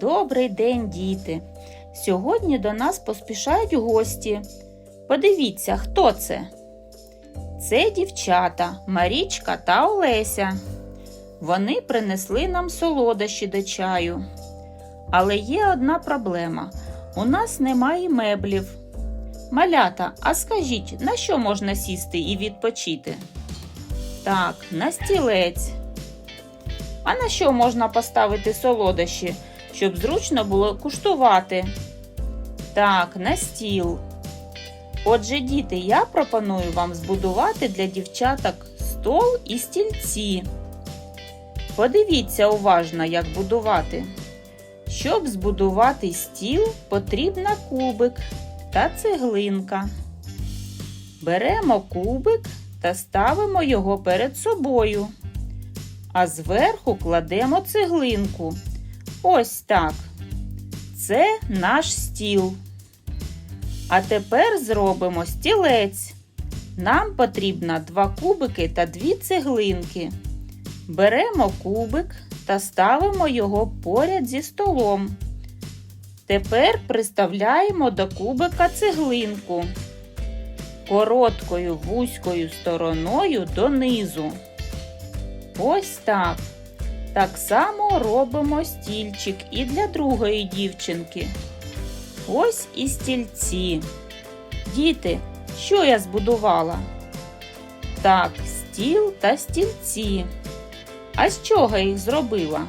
Добрий день, діти! Сьогодні до нас поспішають гості. Подивіться, хто це? Це дівчата Марічка та Олеся. Вони принесли нам солодощі до чаю. Але є одна проблема: у нас немає меблів. Малята, а скажіть, на що можна сісти і відпочити? Так, на стілець. А на що можна поставити солодощі, щоб зручно було куштувати? Так, на стіл. Отже, діти, я пропоную вам збудувати для дівчаток стол і стільці. Подивіться уважно, як будувати. Щоб збудувати стіл, потрібна кубик та цеглинка. Беремо кубик та ставимо його перед собою а зверху кладемо цеглинку. Ось так. Це наш стіл. А тепер зробимо стілець. Нам потрібно два кубики та дві цеглинки. Беремо кубик та ставимо його поряд зі столом. Тепер приставляємо до кубика цеглинку короткою вузькою стороною донизу. Ось так. Так само робимо стільчик і для другої дівчинки. Ось і стільці. Діти, що я збудувала? Так, стіл та стільці. А з чого їх зробила?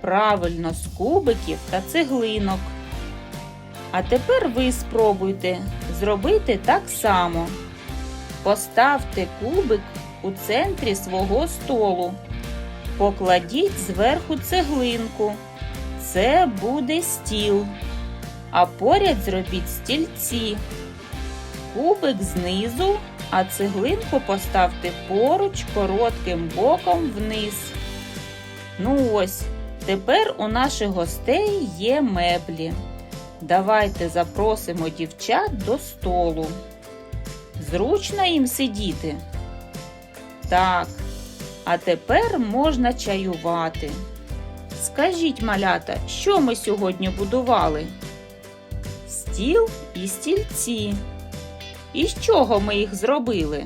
Правильно, з кубиків та цеглинок. А тепер ви спробуйте зробити так само. Поставте кубик у центрі свого столу. Покладіть зверху цеглинку. Це буде стіл. А поряд зробіть стільці. Кубик знизу, а цеглинку поставте поруч коротким боком вниз. Ну ось, тепер у наших гостей є меблі. Давайте запросимо дівчат до столу. Зручно їм сидіти. Так, а тепер можна чаювати. Скажіть, малята, що ми сьогодні будували? Стіл і стільці. І з чого ми їх зробили?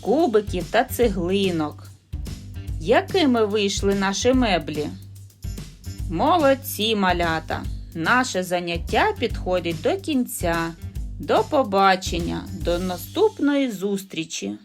Кубиків та цеглинок. Якими вийшли наші меблі? Молодці малята! Наше заняття підходить до кінця. До побачення, до наступної зустрічі!